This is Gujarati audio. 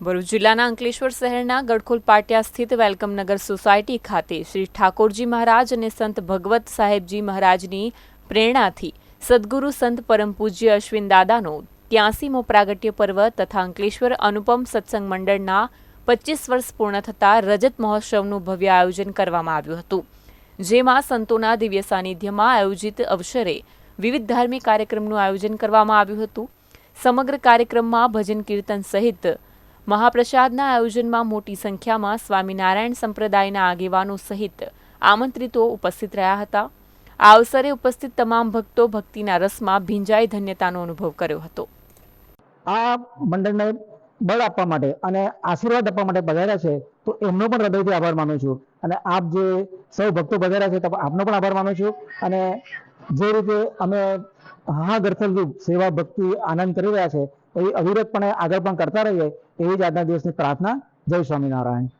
ભરૂચ જિલ્લાના અંકલેશ્વર શહેરના ગડખોલ પાટિયા સ્થિત વેલકમનગર સોસાયટી ખાતે શ્રી ઠાકોરજી મહારાજ અને સંત ભગવત સાહેબજી મહારાજની પ્રેરણાથી સદગુરુ સંત પરમ પૂજ્ય અશ્વિન દાદાનો ત્યાસીમો પ્રાગટ્ય પર્વ તથા અંકલેશ્વર અનુપમ સત્સંગ મંડળના પચીસ વર્ષ પૂર્ણ થતાં રજત મહોત્સવનું ભવ્ય આયોજન કરવામાં આવ્યું હતું, જેમાં સંતોના દિવ્ય સાનિધ્યમાં આયોજિત અવસરે વિવિધ ધાર્મિક કાર્યક્રમનું આયોજન કરવામાં આવ્યું હતું. સમગ્ર કાર્યક્રમમાં ભજન કીર્તન સહિત મહાપ્રસાદના આયોજનમાં મોટી સંખ્યામાં સ્વામિનારાયણ સંપ્રદાયના આગેવાનો સહિત આમંત્રિતો ઉપસ્થિત રહ્યા હતા. આ અવસરે ઉપસ્થિત તમામ ભક્તો ભક્તિના રસમાં ભીંજાઈ ધન્યતાનો અનુભવ કર્યો હતો. આ મંડળને બળ આપવા માટે અને આશીર્વાદ આપવા માટે પધાર્યા છે, તો એમનો પણ હૃદયથી આભાર માનું છું. અને આપ જે સૌ ભક્તો પધાર્યા છે, તો આપનો પણ આભાર માનું છું. અને જે રીતે અમે હા રૂપ સેવા ભક્તિ આનંદ કરી રહ્યા છે, એવી અવિરતપણે આગળ પણ કરતા રહીએ, એવી જ આજના દિવસની પ્રાર્થના. જય સ્વામિનારાયણ.